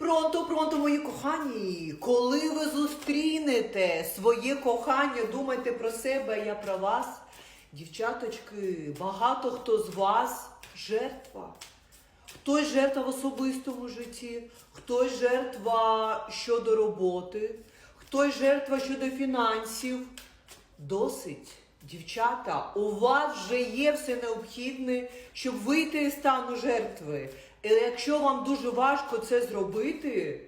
Пронто, пронто, мої кохані, коли ви зустрінете своє кохання, думайте про себе, я про вас. Дівчаточки, багато хто з вас жертва. Хтось жертва в особистому житті, хтось жертва щодо роботи, хтось жертва щодо фінансів. Досить, дівчата, у вас вже є все необхідне, щоб вийти із стану жертви. І якщо вам дуже важко це зробити,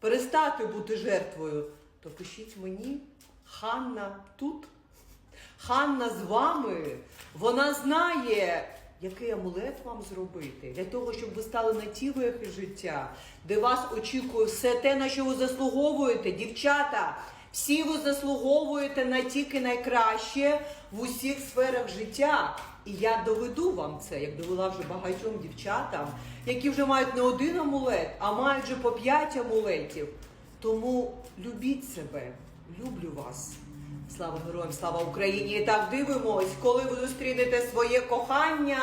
перестати бути жертвою, то пишіть мені, Ханна тут. Ханна з вами, вона знає, який амулет вам зробити для того, щоб ви стали на ті вехи життя, де вас очікує все те, на що ви заслуговуєте, дівчата. Всі ви заслуговуєте на тільки найкраще в усіх сферах життя. І я доведу вам це, як довела вже багатьом дівчатам, які вже мають не один амулет, а мають вже по п'ять амулетів. Тому любіть себе, люблю вас. Слава героям, слава Україні! І так дивимось, коли ви зустрінете своє кохання.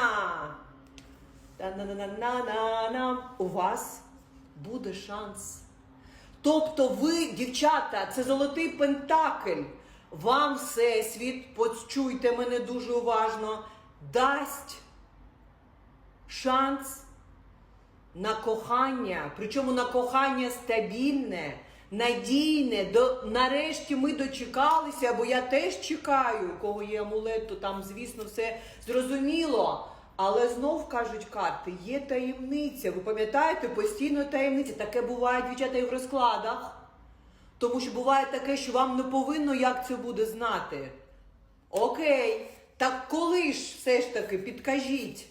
Та-на-на-на-на-на. У вас буде шанс. Тобто ви, дівчата, це золотий пентакль. Вам всесвіт, почуйте мене дуже уважно, дасть шанс на кохання, причому на кохання стабільне, надійне. До, нарешті ми дочекалися, бо я теж чекаю, у кого є амулет, то там, звісно, все зрозуміло. Але знов кажуть карти, є таємниця. Ви пам'ятаєте, постійно таємниця. Таке буває, дівчата, і в розкладах. Тому що буває таке, що вам не повинно як це буде знати. Окей, так коли ж все ж таки підкажіть?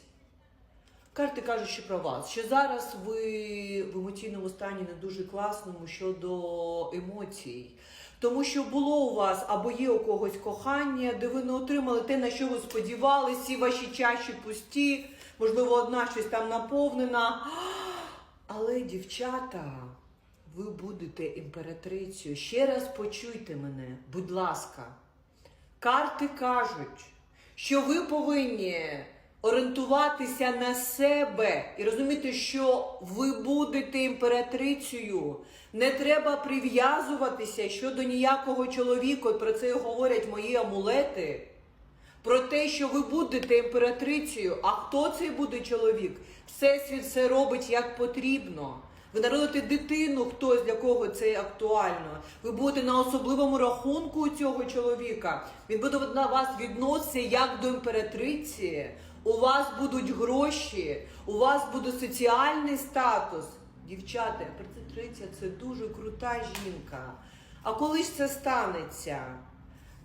Карти кажуть, що про вас, що зараз ви в емоційному стані не дуже класному щодо емоцій. Тому що було у вас або є у когось кохання, де ви не отримали те, на що ви сподівалися, всі ваші чаші пусті, можливо, одна щось там наповнена. Але, дівчата, ви будете імператрицею. Ще раз почуйте мене, будь ласка. Карти кажуть, що ви повинні орієнтуватися на себе і розуміти, що ви будете імператрицею. Не треба прив'язуватися щодо ніякого чоловіка. Про це говорять мої амулети. Про те, що ви будете імператрицею. А хто цей буде чоловік? Всесвіт все робить як потрібно. Ви народите дитину, хтось для кого це актуально. Ви будете на особливому рахунку у цього чоловіка. Він буде на вас відноситися як до імператриці. У вас будуть гроші, у вас буде соціальний статус. Дівчата, імператриця це дуже крута жінка. А коли ж це станеться?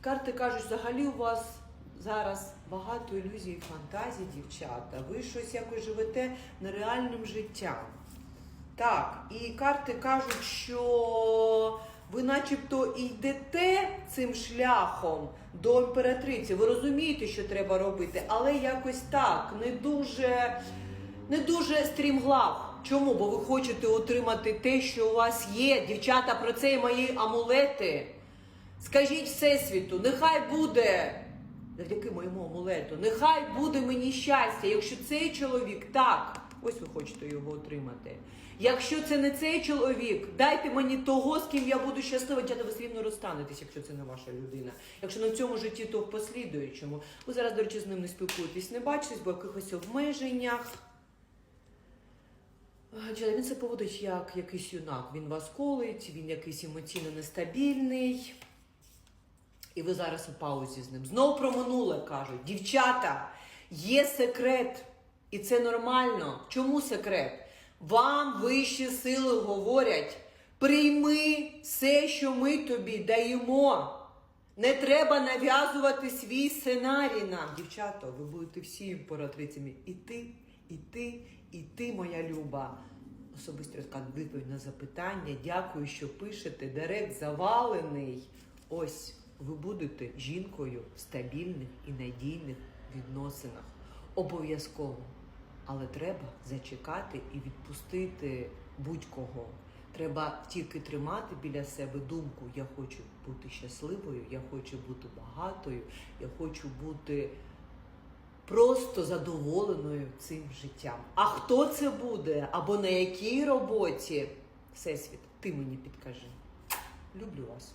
Карти кажуть, взагалі у вас зараз багато ілюзій і фантазій, дівчата. Ви щось якось живете нереальним життям. Так, і карти кажуть, що ви начебто і йдете цим шляхом до імператриці. Ви розумієте, що треба робити, але якось так, не дуже, не дуже стрімглав. Чому? Бо ви хочете отримати те, що у вас є. Дівчата, про це і мої амулети. Скажіть Всесвіту, нехай буде, завдяки моєму амулету, нехай буде мені щастя, якщо цей чоловік так. Ось ви хочете його отримати. Якщо це не цей чоловік, дайте мені того, з ким я буду щаслива, дівчата, ви все рівно розстанетесь, якщо це не ваша людина. Якщо в цьому житті, то в послідуючому. Ви зараз, до речі, з ним не спілкуєтесь, не бачитесь, бо в якихось обмеженнях. А, Він себе поводить як якийсь юнак. Він вас колить, він якийсь емоційно нестабільний. І ви зараз у паузі з ним. Знов про минуле кажуть. Дівчата, є секрет, і це нормально. Чому секрет? Вам вищі сили говорять: прийми все, що ми тобі даємо. Не треба нав'язувати свій сценарій нам. Дівчата, ви будете всі імператрицями. І ти, і ти, і ти, моя люба. Особисто відповідь на запитання. Дякую, що пишете. Директ завалений. Ось ви будете жінкою в стабільних і надійних відносинах. Обов'язково. Але треба зачекати і відпустити будь-кого. Треба тільки тримати біля себе думку: я хочу бути щасливою, я хочу бути багатою, я хочу бути просто задоволеною цим життям. А хто це буде або на якій роботі? Всесвіт, ти мені підкажи. Люблю вас.